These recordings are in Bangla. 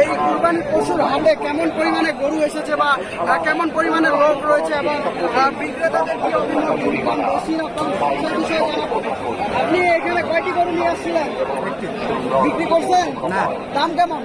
এই কুরবানির পশুর হাটে কেমন পরিমাণে গরু এসেছে বা কেমন পরিমাণে লোক রয়েছে এবং বিক্রেতাদের কি অভিনয় কম বেশি না কম? সেই বিষয়ে জানাব। আপনি এখানে কয়টি গরু নিয়ে আসছিলেন? বিক্রি করছেন? দাম কেমন?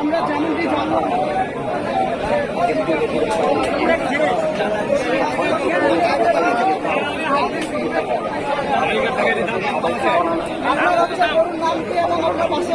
আমরা যেমনটি জানলাম আপনার হচ্ছে গরুর নাম কি এবং আপনার বাসা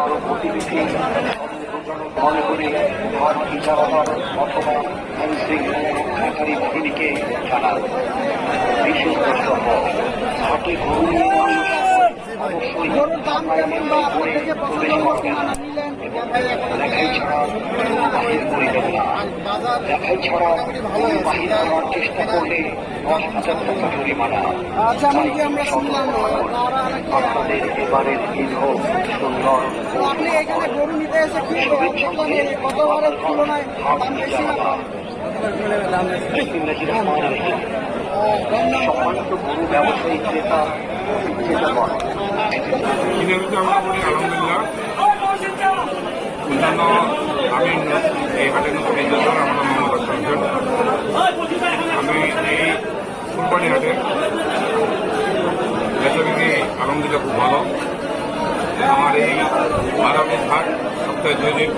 কারও প্রতিবেশী মনে করে হাট ইজারাদার অথবা আইনশৃঙ্খলা রক্ষাকারী বাহিনীকে জানান বিশেষ করার চেষ্টা করলে দশ হাজার টাকা জরিমানা আমরা শুনলাম এবারের ঈদ হোক সুন্দর। আপনি এখানে গরু নিতে এসে কি এই গতবারের তুলনায় দাম বেশি না। সম্মানিত গরু ব্যবসায়ী ক্রেতা বিক্রেতাগণ কিনেতে আলহামদুলিল্লাহ অন্যান্য আমি এই হাটের নতুন এজেন্টার আমার নাম মোহাম্মদ আমি এই কোম্পানি হাটে আলহামদুলিল্লাহ খুব ভালো। আমার এই আগামী হাট সপ্তাহে দুই দিন।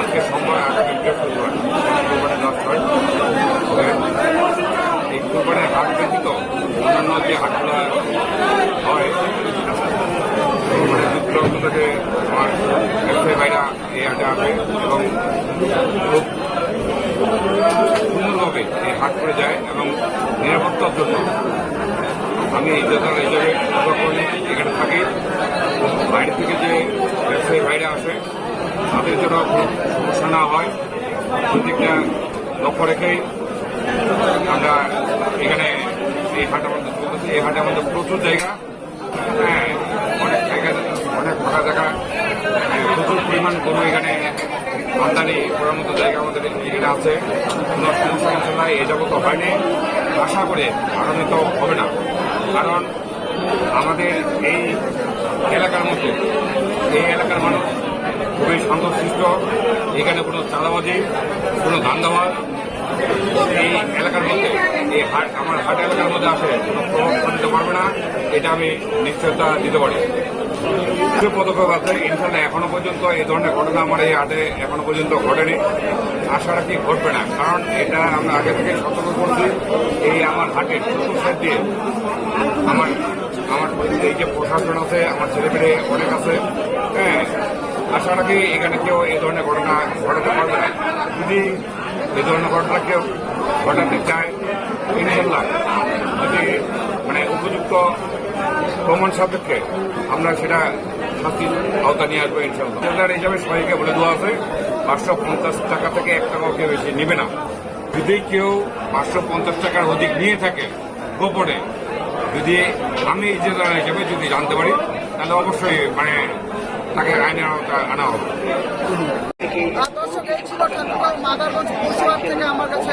আজকে সোমবার আগামী বৃহস্পতিবার। কোরবানি লাস্ট হয়। এই কোরবানির হাট ব্যতীত অন্যান্য যে হাটগুলো হয় মানে থেকে আমার ব্যবসায়ী ভাইরা এই হাটে আসে এবং খুব সুন্দরভাবে এই হাট করে যায় এবং নিরাপত্তার জন্য আমি এই জন্য হিসেবে যতক্ষণ এখানে থাকি বাইরে থেকে যে ব্যবসায়ী ভাইরা আসে তাদের খুব সমস্যা না হয়। সেদিকটা লক্ষ্য রেখেই আমরা এখানে এই হাট আমাদের চলতেছে। এই হাটে আমাদের প্রচুর জায়গা। হ্যাঁ অনেক জায়গা, অনেক ফাঁকা জায়গা। প্রচুর পরিমাণ গরু এখানে আমদানি করার মতো জায়গা আমাদের এখানে আছে। কোনো সমস্যা ইনশাল্লাহ এ যাবত হয়নি। আশা করে আগামীত হবে না। কারণ আমাদের এই এলাকার মধ্যে, এই এলাকার মানুষ খুবই শান্তশিষ্ট এখানে কোনো চাঁদাবাজি, কোনো ধান্দাবাজ। এই এলাকার মধ্যে, এই হাট, আমার হাট এলাকার মধ্যে আসে, কোনো প্রভাব পারবে না। এটা আমি নিশ্চয়তা দিতে পারি। কিছু পদক্ষেপ আছে ইনশাল্লাহ এখনও পর্যন্ত এই ধরনের ঘটনা আমার এই হাটে এখনও পর্যন্ত ঘটেনি। আশা রাখি ঘটবে না, কারণ এটা আমরা আগে থেকে সতর্ক করছি। এই আমার হাটের চতুর্থ দিয়ে আমার আমার এই যে প্রশাসন আছে, আমার ছেলেমেয়ে অনেক আছে হ্যাঁ আশা রাখি এখানে কেউ এই ধরনের ঘটনা ঘটাতে পারবে না। যদি এই ধরনের ঘটনা কেউ ঘটাতে চায়, ইনশাল্লাহ, যদি মানে উপযুক্ত প্রমাণ সাপেক্ষে আমরা সেটা শাস্তির আওতা নিয়ে আসব ইনশাল্লাহ। সেটার হিসাবে সবাইকে বলে দেওয়া আছে, পাঁচশো পঞ্চাশ টাকা থেকে এক টাকাও কেউ বেশি নেবে না। যদি কেউ পাঁচশো পঞ্চাশ টাকার অধিক নিয়ে থাকে গোপনে যদি আমি ইজ্জতদার হিসেবে যদি জানতে পারি, তাহলে অবশ্যই মানে তাকে আইনের আনা হবে। আমার কাছে